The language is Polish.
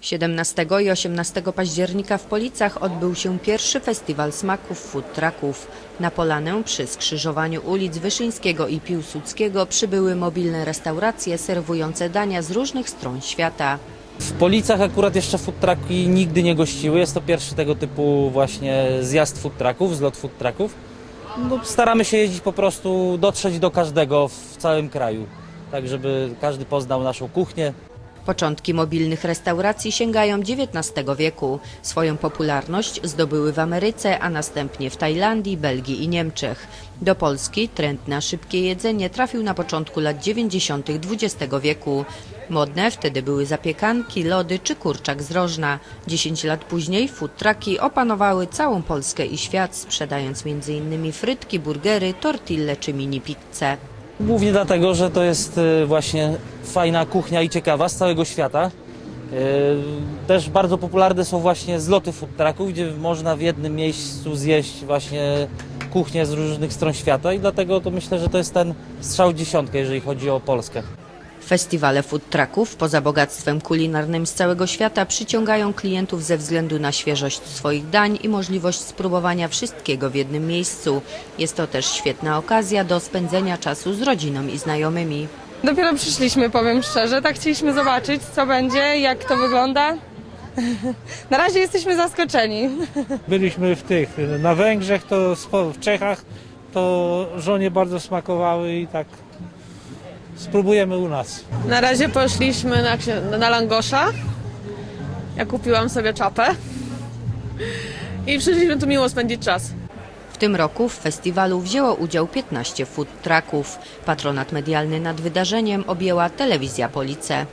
17 i 18 października w Policach odbył się pierwszy festiwal smaków food trucków. Na Polanę przy skrzyżowaniu ulic Wyszyńskiego i Piłsudskiego przybyły mobilne restauracje serwujące dania z różnych stron świata. W Policach akurat jeszcze food trucki nigdy nie gościły. Jest to pierwszy tego typu właśnie zjazd food trucków, zlot food trucków. No, staramy się jeździć po prostu, dotrzeć do każdego w całym kraju, tak żeby każdy poznał naszą kuchnię. Początki mobilnych restauracji sięgają XIX wieku. Swoją popularność zdobyły w Ameryce, a następnie w Tajlandii, Belgii i Niemczech. Do Polski trend na szybkie jedzenie trafił na początku lat 90. XX wieku. Modne wtedy były zapiekanki, lody czy kurczak z rożna. 10 lat później food trucki opanowały całą Polskę i świat, sprzedając m.in. frytki, burgery, tortille czy mini pizzę. Głównie dlatego, że to jest y, właśnie fajna kuchnia i ciekawa z całego świata. Y, Też bardzo popularne są właśnie zloty food trucków, gdzie można w jednym miejscu zjeść właśnie kuchnię z różnych stron świata i dlatego to myślę, że to jest ten strzał dziesiątkę, jeżeli chodzi o Polskę. Festiwale food trucków, poza bogactwem kulinarnym z całego świata, przyciągają klientów ze względu na świeżość swoich dań i możliwość spróbowania wszystkiego w jednym miejscu. Jest to też świetna okazja do spędzenia czasu z rodziną i znajomymi. Dopiero przyszliśmy, powiem szczerze. Tak chcieliśmy zobaczyć, co będzie, jak to wygląda. Na razie jesteśmy zaskoczeni. Byliśmy w tych, na Węgrzech, to w Czechach, to żonie bardzo smakowały i tak spróbujemy u nas. Na razie poszliśmy na, na Langosza. Ja kupiłam sobie czapę. I przyszliśmy tu miło spędzić czas. W tym roku w festiwalu wzięło udział 15 food trucków. Patronat medialny nad wydarzeniem objęła telewizja Police.